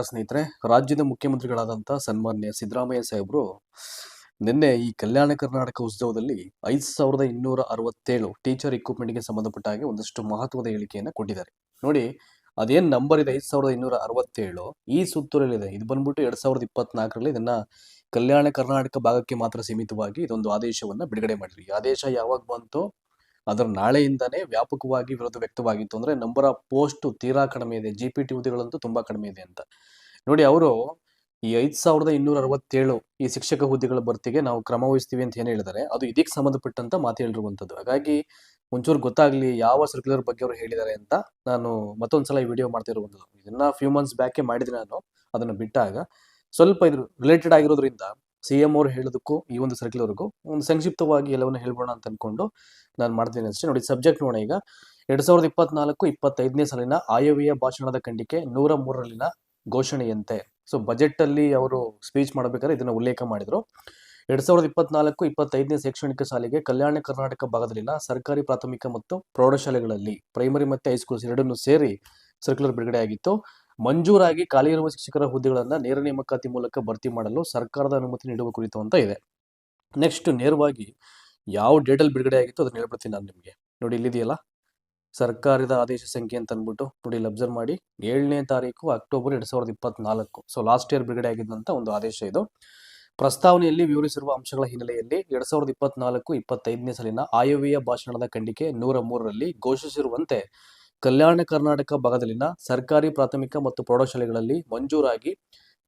ನಮಸ್ಕಾರ ಸ್ನೇಹಿತರೆ. ರಾಜ್ಯದ ಮುಖ್ಯಮಂತ್ರಿಗಳಾದಂಥ ಸನ್ಮಾನ್ಯ ಸಿದ್ದರಾಮಯ್ಯ ಸಾಹೇಬರು ನಿನ್ನೆ ಈ ಕಲ್ಯಾಣ ಕರ್ನಾಟಕ ಉತ್ಸವದಲ್ಲಿ ಐದು ಸಾವಿರದ ಇನ್ನೂರ ಅರವತ್ತೇಳು ಟೀಚರ್ ಇಕ್ವಿಪ್ಮೆಂಟ್ಗೆ ಸಂಬಂಧಪಟ್ಟ ಹಾಗೆ ಒಂದಷ್ಟು ಮಹತ್ವದ ಹೇಳಿಕೆಯನ್ನು ಕೊಟ್ಟಿದ್ದಾರೆ. ನೋಡಿ, ಅದೇನ್ ನಂಬರ್ ಇದೆ ಐದು ಸಾವಿರದ ಇನ್ನೂರ ಅರವತ್ತೇಳು? ಈ ಸುತ್ತೂರಲ್ಲಿದೆ. ಇದು ಬಂದ್ಬಿಟ್ಟು ಎರಡು ಸಾವಿರದ ಇಪ್ಪತ್ನಾಲ್ಕರಲ್ಲಿ ಇದನ್ನು ಕಲ್ಯಾಣ ಕರ್ನಾಟಕ ಭಾಗಕ್ಕೆ ಮಾತ್ರ ಸೀಮಿತವಾಗಿ ಇದೊಂದು ಆದೇಶವನ್ನ ಬಿಡುಗಡೆ ಈ ಆದೇಶ ಯಾವಾಗ ಬಂತು? ಅದರ ನಾಳೆಯಿಂದನೇ ವ್ಯಾಪಕವಾಗಿ ವಿರೋಧ ವ್ಯಕ್ತವಾಗಿತ್ತು ಅಂದ್ರೆ ನಂಬರ್ ಆಫ್ ಪೋಸ್ಟ್ ತೀರಾ ಕಡಿಮೆ ಇದೆ. ಜಿ ಪಿ ಟಿ ಹುದ್ದೆಗಳಂತೂ ತುಂಬಾ ಕಡಿಮೆ ಇದೆ ಅಂತ. ನೋಡಿ, ಅವರು ಈ ಐದ್ ಸಾವಿರದ ಇನ್ನೂರ ಅರವತ್ತೇಳು ಈ ಶಿಕ್ಷಕ ಹುದ್ದೆಗಳ ಭರ್ತಿಗೆ ನಾವು ಕ್ರಮ ವಹಿಸ್ತೀವಿ ಅಂತ ಏನು ಹೇಳಿದ್ದಾರೆ? ಅದು ಇದಕ್ಕೆ ಸಂಬಂಧಪಟ್ಟಂತ ಮಾತು ಹೇಳಿರುವಂತದ್ದು. ಹಾಗಾಗಿ ಒಂಚೂರು ಗೊತ್ತಾಗ್ಲಿ ಯಾವ ಸರ್ಕ್ಯುಲರ್ ಬಗ್ಗೆ ಅವರು ಹೇಳಿದ್ದಾರೆ ಅಂತ ನಾನು ಮತ್ತೊಂದ್ಸಲ ಈ ವಿಡಿಯೋ ಮಾಡ್ತಾ ಇರುವಂತದ್ದು. ಇದನ್ನ ಫ್ಯೂ ಮಂತ್ಸ್ ಬ್ಯಾಕೆ ಮಾಡಿದ್ರೆ ನಾನು. ಅದನ್ನ ಬಿಟ್ಟಾಗ ಸ್ವಲ್ಪ ಇದು ರಿಲೇಟೆಡ್ ಆಗಿರೋದ್ರಿಂದ ಸಿ ಎಂ ಅವ್ರು ಹೇಳೋದಕ್ಕೂ ಈ ಒಂದು ಸರ್ಕ್ಯುಲರ್ಗೂ ಒಂದು ಸಂಕ್ಷಿಪ್ತವಾಗಿ ಎಲ್ಲವನ್ನು ಹೇಳ್ಬೋಣ ಅಂತ ಅಂದ್ಕೊಂಡು ನಾನು ಮಾಡ್ತೀನಿ ಅಷ್ಟೇ. ನೋಡಿ ಸಬ್ಜೆಕ್ಟ್ ನೋಡೋಣ ಈಗ. ಎರಡ್ ಸಾವಿರದ ಇಪ್ಪತ್ನಾಲ್ಕು, ಇಪ್ಪತ್ತೈದನೇ ಸಾಲಿನ ಆಯವ್ಯ ಭಾಷಣದ ಖಂಡಿಕೆ ನೂರ ಮೂರರಲ್ಲಿನ ಘೋಷಣೆಯಂತೆ. ಸೊ ಬಜೆಟ್ ಅಲ್ಲಿ ಅವರು ಸ್ಪೀಚ್ ಮಾಡಬೇಕಾದ್ರೆ ಇದನ್ನು ಉಲ್ಲೇಖ ಮಾಡಿದ್ರು. ಎರಡ್ ಸಾವಿರದ ಇಪ್ಪತ್ನಾಲ್ಕು, ಇಪ್ಪತ್ತೈದನೇ ಶೈಕ್ಷಣಿಕ ಸಾಲಿಗೆ ಕಲ್ಯಾಣ ಕರ್ನಾಟಕ ಭಾಗದಲ್ಲಿನ ಸರ್ಕಾರಿ ಪ್ರಾಥಮಿಕ ಮತ್ತು ಪ್ರೌಢಶಾಲೆಗಳಲ್ಲಿ ಪ್ರೈಮರಿ ಮತ್ತು ಹೈಸ್ಕೂಲ್ಸ್ ಎರಡನ್ನು ಸೇರಿ ಸರ್ಕ್ಯುಲರ್ ಬಿಡುಗಡೆ ಆಗಿತ್ತು ಮಂಜೂರಾಗಿ ಖಾಲಿ ಇರುವ ಶಿಕ್ಷಕರ ಹುದ್ದೆಗಳನ್ನು ನೇರ ನೇಮಕಾತಿ ಮೂಲಕ ಭರ್ತಿ ಮಾಡಲು ಸರ್ಕಾರದ ಅನುಮತಿ ನೀಡುವ ಕುರಿತು ಅಂತ ಇದೆ. ನೆಕ್ಸ್ಟ್ ನೇರವಾಗಿ ಯಾವ ಡೇಟಲ್ಲಿ ಬಿಡುಗಡೆ ಆಗಿತ್ತು ಅದನ್ನ ಹೇಳ್ಬಿಡ್ತೀನಿ ನಾನು ನಿಮಗೆ. ನೋಡಿ, ಇಲ್ಲಿದೆಯಲ್ಲ? ಸರ್ಕಾರದ ಆದೇಶ ಸಂಖ್ಯೆ ಅಂತ ಅಂದ್ಬಿಟ್ಟು ನೋಡಿ, ಇಲ್ಲಿ ಅಬ್ಸರ್ವ್ ಮಾಡಿ. ಏಳನೇ ತಾರೀಕು ಅಕ್ಟೋಬರ್ ಎರಡು ಸಾವಿರದ ಇಪ್ಪತ್ನಾಲ್ಕು. ಸೊ ಲಾಸ್ಟ್ ಇಯರ್ ಬಿಡುಗಡೆ ಆಗಿದ್ದಂಥ ಒಂದು ಆದೇಶ ಇದು. ಪ್ರಸ್ತಾವನೆಯಲ್ಲಿ ವಿವರಿಸಿರುವ ಅಂಶಗಳ ಹಿನ್ನೆಲೆಯಲ್ಲಿ ಎರಡ್ ಸಾವಿರದ ಇಪ್ಪತ್ನಾಲ್ಕು ಇಪ್ಪತ್ತೈದನೇ ಸಾಲಿನ ಆಯವ್ಯಯ ಭಾಷಣದ ಖಂಡಿಕೆ ನೂರ ಮೂರರಲ್ಲಿ ಘೋಷಿಸಿರುವಂತೆ ಕಲ್ಯಾಣ ಕರ್ನಾಟಕ ಭಾಗದಲ್ಲಿನ ಸರ್ಕಾರಿ, ಪ್ರಾಥಮಿಕ ಮತ್ತು ಪ್ರೌಢಶಾಲೆಗಳಲ್ಲಿ ಮಂಜೂರಾಗಿ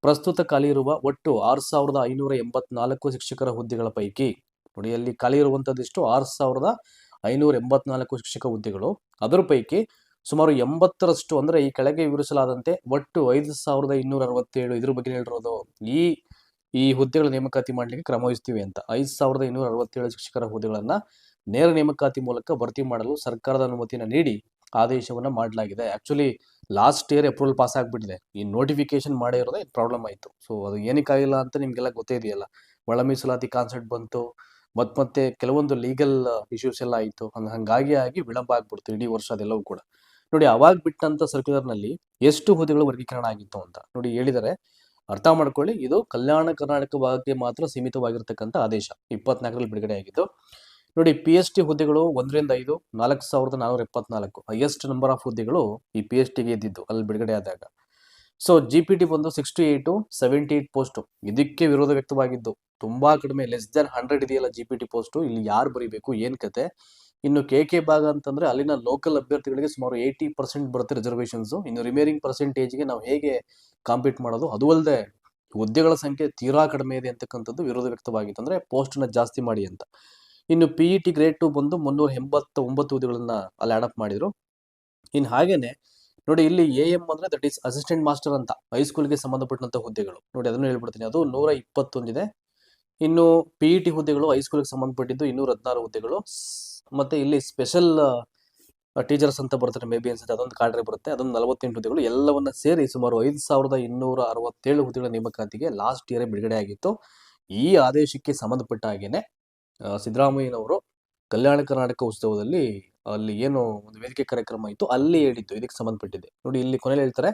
ಪ್ರಸ್ತುತ ಖಾಲಿ ಇರುವ ಒಟ್ಟು ಆರು ಸಾವಿರದ ಐನೂರ ಎಂಬತ್ನಾಲ್ಕು ಶಿಕ್ಷಕರ ಹುದ್ದೆಗಳ ಪೈಕಿ ನೋಡಿ ಅಲ್ಲಿ ಖಾಲಿ ಇರುವಂಥದ್ದಿಷ್ಟು ಆರು ಸಾವಿರದ ಐನೂರ ಎಂಬತ್ನಾಲ್ಕು ಶಿಕ್ಷಕ ಹುದ್ದೆಗಳು. ಅದರ ಪೈಕಿ ಸುಮಾರು ಎಂಬತ್ತರಷ್ಟು ಅಂದ್ರೆ ಈ ಕೆಳಗೆ ವಿವರಿಸಲಾದಂತೆ ಒಟ್ಟು ಐದು ಸಾವಿರದ ಇನ್ನೂರ ಅರವತ್ತೇಳು ಇದ್ರ ಬಗ್ಗೆ ಹೇಳಿರೋದು. ಈ ಈ ಹುದ್ದೆಗಳ ನೇಮಕಾತಿ ಮಾಡಲಿಕ್ಕೆ ಕ್ರಮ ವಹಿಸ್ತೀವಿ ಅಂತ. ಐದು ಸಾವಿರದ ಇನ್ನೂರ ಅರವತ್ತೇಳು ಶಿಕ್ಷಕರ ಹುದ್ದೆಗಳನ್ನ ನೇರ ನೇಮಕಾತಿ ಮೂಲಕ ಭರ್ತಿ ಮಾಡಲು ಸರ್ಕಾರದ ಅನುಮತಿಯನ್ನು ನೀಡಿ ಆದೇಶವನ್ನ ಮಾಡಲಾಗಿದೆ. Actually last year approval pass ಆಗಿಬಿಟ್ಟಿದೆ. ಈ ನೋಟಿಫಿಕೇಶನ್ ಇರೋದೇ ಪ್ರಾಬ್ಲಮ್ ಆಯಿತು. ಸೊ ಅದು ಏನಕ್ಕಾಗಿಲ್ಲ ಅಂತ ನಿಮಗೆಲ್ಲ ಗೊತ್ತೇ ಇದೆಯಲ್ಲ. ಒಳ ಮೀಸಲಾತಿ ಕಾನ್ಸೆಪ್ಟ್ ಬಂತು. ಮತ್ತೆ ಮತ್ತೆ ಕೆಲವೊಂದು ಲೀಗಲ್ ಇಶ್ಯೂಸ್ ಎಲ್ಲ ಆಯಿತು. ಹಂಗಾಗಿ ಆಗಿ ವಿಳಂಬ ಆಗ್ಬಿಡ್ತು ಇಡೀ ವರ್ಷ ಅದೆಲ್ಲವೂ ಕೂಡ. ನೋಡಿ, ಅವಾಗ ಬಿಟ್ಟಂಥ ಸರ್ಕ್ಯುಲರ್ನಲ್ಲಿ ಎಷ್ಟು ಹುದ್ದೆಗಳು ವರ್ಗೀಕರಣ ಆಗಿತ್ತು ಅಂತ ನೋಡಿ ಹೇಳಿದರೆ ಅರ್ಥ ಮಾಡ್ಕೊಳ್ಳಿ, ಇದು ಕಲ್ಯಾಣ ಕರ್ನಾಟಕ ಭಾಗಕ್ಕೆ ಮಾತ್ರ ಸೀಮಿತವಾಗಿರ್ತಕ್ಕಂಥ ಆದೇಶ. ಇಪ್ಪತ್ನಾಲ್ಕರಲ್ಲಿ ಬಿಡುಗಡೆ ಆಗಿದ್ದು ನೋಡಿ ಪಿ ಎಚ್ ಡಿ ಹುದ್ದೆಗಳು ಒಂದರಿಂದ ಐದು, ನಾಲ್ಕು ಸಾವಿರದ ನಾನೂರ ಎಪ್ಪತ್ನಾಲ್ಕು. ಹೈಯೆಸ್ಟ್ ನಂಬರ್ ಆಫ್ ಹುದ್ದೆಗಳು ಈ ಪಿ ಎಚ್ ಡಿಗೆ ಇದ್ದಿದ್ದು, ಅಲ್ಲಿ ಬಿಡುಗಡೆ ಆದಾಗ. ಸೊ ಜಿ ಪಿ ಟಿ ಬಂದು sixty eight seventy eight post ಇದಕ್ಕೆ ವಿರೋಧ ವ್ಯಕ್ತವಾಗಿದ್ದು, ತುಂಬಾ ಕಡಿಮೆ ಲೆಸ್ ದನ್ ಹಂಡ್ರೆಡ್ ಇದೆಯಲ್ಲ ಜಿ ಪಿ ಟಿ ಪೋಸ್ಟು ಇಲ್ಲಿ ಯಾರು ಬರೀಬೇಕು, ಏನ್ ಕತೆ? ಇನ್ನು ಕೆ ಕೆ ಭಾಗ ಅಂತಂದ್ರೆ ಅಲ್ಲಿನ ಲೋಕಲ್ ಅಭ್ಯರ್ಥಿಗಳಿಗೆ ಸುಮಾರು ಏಯ್ಟಿ ಪರ್ಸೆಂಟ್ ಬರುತ್ತೆ ರಿಸರ್ವೇಷನ್ಸ್ ಇನ್ನು ರಿಮೇರಿಂಗ್ ಪರ್ಸೆಂಟೇಜ್ಗೆ ನಾವು ಹೇಗೆ ಕಾಂಪೀಟ್ ಮಾಡೋದು? ಅದು ಅಲ್ಲದೆ, ಹುದ್ದೆಗಳ ಸಂಖ್ಯೆ ತೀರಾ ಕಡಿಮೆ ಇದೆ ಅಂತಕ್ಕಂಥದ್ದು ವಿರೋಧ ವ್ಯಕ್ತವಾಗಿತ್ತು. ಅಂದ್ರೆ ಪೋಸ್ಟ್ನ ಜಾಸ್ತಿ ಮಾಡಿ ಅಂತ. ಇನ್ನು P E T grade two ಬಂದು ಮುನ್ನೂರ ಎಂಬತ್ತ ಒಂಬತ್ತು ಹುದ್ದೆಗಳನ್ನು ಅಲ್ಲಿ ಆಡಪ್ ಮಾಡಿದ್ರು. ಇನ್ನು ಹಾಗೇನೆ, ನೋಡಿ ಇಲ್ಲಿ ಎ ಎಂ ಅಂದ್ರೆ ದಟ್ ಈಸ್ ಅಸಿಸ್ಟೆಂಟ್ ಮಾಸ್ಟರ್ ಅಂತ ಹೈಸ್ಕೂಲ್ಗೆ ಸಂಬಂಧಪಟ್ಟಂತ ಹುದ್ದೆಗಳು. ನೋಡಿ ಅದನ್ನು ಹೇಳ್ಬಿಡ್ತೀನಿ, ಅದು ನೂರ ಇಪ್ಪತ್ತೊಂದಿದೆ. ಇನ್ನು ಪಿ ಇ ಟಿ ಹುದ್ದೆಗಳು ಹೈಸ್ಕೂಲ್ಗೆ ಸಂಬಂಧಪಟ್ಟಿದ್ದು ಇನ್ನೂರ ಹದಿನಾರು ಹುದ್ದೆಗಳು. ಮತ್ತೆ ಇಲ್ಲಿ ಸ್ಪೆಷಲ್ ಟೀಚರ್ಸ್ ಅಂತ ಬರ್ತಾರೆ ಮೇ ಬಿ ಅನ್ಸುತ್ತೆ, ಅದೊಂದು ಕಾಡ್ರೆ ಬರುತ್ತೆ. ಅದೊಂದು ನಲವತ್ತೆಂಟು ಹುದ್ದೆಗಳು, ಎಲ್ಲವನ್ನ ಸೇರಿ ಸುಮಾರು ಐದು ಸಾವಿರದ ಇನ್ನೂರ ಅರವತ್ತೇಳು ಹುದ್ದೆಗಳ ನೇಮಕಾತಿಗೆ ಲಾಸ್ಟ್ ಇಯರ್ ಬಿಡುಗಡೆ ಆಗಿತ್ತು. ಈ ಆದೇಶಕ್ಕೆ ಸಂಬಂಧಪಟ್ಟ ಹಾಗೇನೆ ಸಿದ್ದರಾಮಯ್ಯನವರು ಕಲ್ಯಾಣ ಕರ್ನಾಟಕ ಉತ್ಸವದಲ್ಲಿ ಅಲ್ಲಿ ಏನು ಒಂದು ವೇದಿಕೆ ಕಾರ್ಯಕ್ರಮ ಇತ್ತು, ಅಲ್ಲಿ ಹೇಳಿದ್ದು, ಇದಕ್ಕೆ ಸಂಬಂಧಪಟ್ಟಿದೆ. ನೋಡಿ, ಇಲ್ಲಿ ಕೊನೆಯಲ್ಲಿ ಹೇಳ್ತಾರೆ,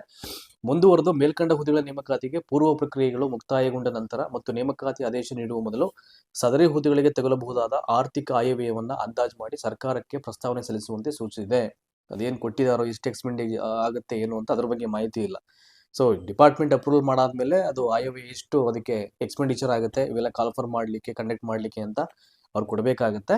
ಮುಂದುವರೆದು ಮೇಲ್ಕಂಡ ಹುದ್ದೆಗಳ ನೇಮಕಾತಿಗೆ ಪೂರ್ವ ಪ್ರಕ್ರಿಯೆಗಳು ಮುಕ್ತಾಯಗೊಂಡ ನಂತರ ಮತ್ತು ನೇಮಕಾತಿ ಆದೇಶ ನೀಡುವ ಮೊದಲು ಸದರಿ ಹುದ್ದೆಗಳಿಗೆ ತಗಲಬಹುದಾದ ಆರ್ಥಿಕ ಆಯವ್ಯಯವನ್ನು ಅಂದಾಜು ಮಾಡಿ ಸರ್ಕಾರಕ್ಕೆ ಪ್ರಸ್ತಾವನೆ ಸಲ್ಲಿಸುವಂತೆ ಸೂಚಿಸಿದೆ. ಅದೇನು ಕೊಟ್ಟಿದಾರೋ, ಇಷ್ಟು ಎಕ್ಸ್ಪೆಂಡೇಜ್ ಆಗುತ್ತೆ ಏನು ಅಂತ ಅದ್ರ ಬಗ್ಗೆ ಮಾಹಿತಿ ಇಲ್ಲ. ಸೊ ಡಿಪಾರ್ಟ್ಮೆಂಟ್ ಅಪ್ರೂವಲ್ ಮಾಡಾದ್ಮೇಲೆ ಅದು ಆಯವ್ಯಯ ಎಷ್ಟು ಅದಕ್ಕೆ ಎಕ್ಸ್ಪೆಂಡಿಚರ್ ಆಗುತ್ತೆ, ಇವೆಲ್ಲ ಕಾಲ್ಫರ್ ಮಾಡಲಿಕ್ಕೆ ಕಂಡಕ್ಟ್ ಮಾಡಲಿಕ್ಕೆ ಅಂತ ಅವ್ರು ಕೊಡಬೇಕಾಗತ್ತೆ.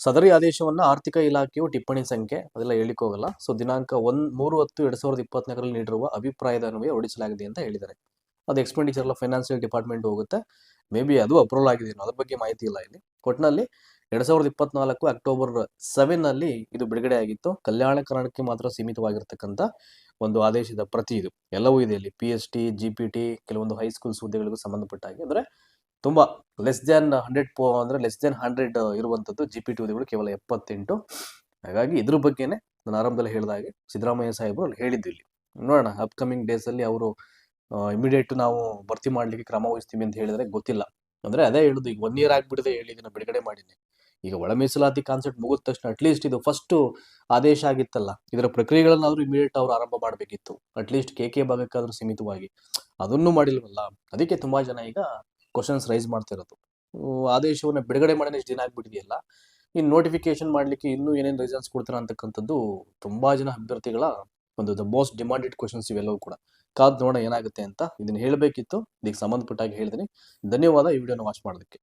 ಸದರಿ ಆದೇಶವನ್ನ ಆರ್ಥಿಕ ಇಲಾಖೆಯು ಟಿಪ್ಪಣಿ ಸಂಖ್ಯೆ ಅದೆಲ್ಲ ಹೇಳಿಕೋಗಲ್ಲ ಸೊ ದಿನಾಂಕ ಒನ್ ಮೂರು ಹತ್ತು ಎರಡು ಸಾವಿರದ ಇಪ್ಪತ್ನಾಲ್ಕರಲ್ಲಿ ನೀಡಿರುವ ಅಭಿಪ್ರಾಯದ ಅನ್ವಯ ಹೊಡಿಸಲಾಗಿದೆ ಅಂತ ಹೇಳಿದ್ದಾರೆ. ಅದು ಎಕ್ಸ್ಪೆಂಡಿಚರ್ ಎಲ್ಲ ಫೈನಾನ್ಸಿಯಲ್ ಡಿಪಾರ್ಟ್ಮೆಂಟ್ ಹೋಗುತ್ತೆ. ಮೇ ಬಿ ಅದು ಅಪ್ರೂವಲ್ ಆಗಿದೆ ಅದ್ರ ಬಗ್ಗೆ ಮಾಹಿತಿ ಇಲ್ಲ ಇಲ್ಲಿ. ಒಟ್ಟಿನಲ್ಲಿ ಎರಡು ಸಾವಿರದ ಇಪ್ಪತ್ನಾಲ್ಕು ಅಕ್ಟೋಬರ್ ಸೆವೆನ್ನಲ್ಲಿ ಇದು ಬಿಡುಗಡೆ ಆಗಿತ್ತು. ಕಲ್ಯಾಣ ಕರ್ನಾಟಕಕ್ಕೆ ಮಾತ್ರ ಸೀಮಿತವಾಗಿರ್ತಕ್ಕಂಥ ಒಂದು ಆದೇಶದ ಪ್ರತಿ ಇದು. ಎಲ್ಲವೂ ಇದೆ ಇಲ್ಲಿ. P H T G P T ಕೆಲವೊಂದು ಹೈಸ್ಕೂಲ್ಸ್ ಹುದ್ದೆಗಳಿಗೂ ಸಂಬಂಧಪಟ್ಟ ಹಾಗೆ ಅಂದ್ರೆ ತುಂಬಾ ಲೆಸ್ ದ್ಯಾನ್ ಹಂಡ್ರೆಡ್ ಪೋ ಅಂದ್ರೆ ಲೆಸ್ ದ್ಯಾನ್ ಹಂಡ್ರೆಡ್ ಇರುವಂಥದ್ದು ಜಿ ಪಿ ಟಿ ಹುದ್ದೆಗಳು ಕೇವಲ ಎಪ್ಪತ್ತೆಂಟು. ಹಾಗಾಗಿ ಇದ್ರ ಬಗ್ಗೆನೇ ನಾನು ಆರಂಭದಲ್ಲಿ ಹೇಳಿದಾಗೆ ಸಿದ್ದರಾಮಯ್ಯ ಸಾಹೇಬರು ಹೇಳಿದ್ದು ಇಲ್ಲಿ. ನೋಡೋಣ ಅಪ್ಕಮಿಂಗ್ ಡೇಸ್ ಅಲ್ಲಿ ಅವರು ಇಮಿಡಿಯೇಟ್ ನಾವು ಭರ್ತಿ ಮಾಡ್ಲಿಕ್ಕೆ ಕ್ರಮ ವಹಿಸ್ತೀವಿ ಅಂತ ಹೇಳಿದ್ರೆ ಗೊತ್ತಿಲ್ಲ. ಅಂದ್ರೆ ಅದೇ ಹೇಳುದು, ಈಗ ಒನ್ ಇಯರ್ ಆಗಿಬಿಡದೆ ಹೇಳಿ, ಇದನ್ನ ಬಿಡುಗಡೆ ಮಾಡಿದ್ದೆ ಈಗ ಒಳ ಮೀಸಲಾತಿ ಕಾನ್ಸೆಪ್ಟ್ ಮುಗಿದ ತಕ್ಷಣ ಅಟ್ಲೀಸ್ಟ್ ಇದು ಫಸ್ಟ್ ಆದೇಶ ಆಗಿತ್ತಲ್ಲ, ಇದರ ಪ್ರಕ್ರಿಯೆಗಳನ್ನಾದ್ರೂ ಇಮಿಡಿಯೇಟ್ ಅವರು ಆರಂಭ ಮಾಡಬೇಕಿತ್ತು. ಅಟ್ಲೀಸ್ಟ್ ಕೆ ಕೆ ಭಾಗಕ್ಕಾದರೂ ಸೀಮಿತವಾಗಿ. ಅದನ್ನು ಮಾಡಿಲ್ವಲ್ಲ? ಅದಕ್ಕೆ ತುಂಬಾ ಜನ ಈಗ ಕ್ವಶನ್ಸ್ ರೈಸ್ ಮಾಡ್ತಿರೋದು. ಆದೇಶವನ್ನು ಬಿಡುಗಡೆ ಮಾಡಿದ ಎಷ್ಟು ದಿನ ಆಗ್ಬಿಟ್ಟಿದೆಯಲ್ಲ? ಇನ್ನು ನೋಟಿಫಿಕೇಶನ್ ಮಾಡ್ಲಿಕ್ಕೆ ಇನ್ನೂ ಏನೇನು ರೀಸನ್ಸ್ ಕೊಡ್ತಾರೆ ಅಂತಕ್ಕಂಥದ್ದು ತುಂಬಾ ಜನ ಅಭ್ಯರ್ಥಿಗಳ ಒಂದು ದ ಮೋಸ್ಟ್ ಡಿಮಾಂಡೆಡ್ ಕ್ವಶನ್ಸ್ ಇವೆಲ್ಲವೂ ಕೂಡ. ಕಾದ್ ನೋಡೋಣ ಏನಾಗುತ್ತೆ ಅಂತ ಇದನ್ನು ಹೇಳಬೇಕಿತ್ತು. ಇದಕ್ಕೆ ಸಂಬಂಧಪಟ್ಟಾಗಿ ಹೇಳ್ತೀನಿ. ಧನ್ಯವಾದ. ಈ ವಿಡಿಯೋನ ವಾಚ್ ಮಾಡೋದಕ್ಕೆ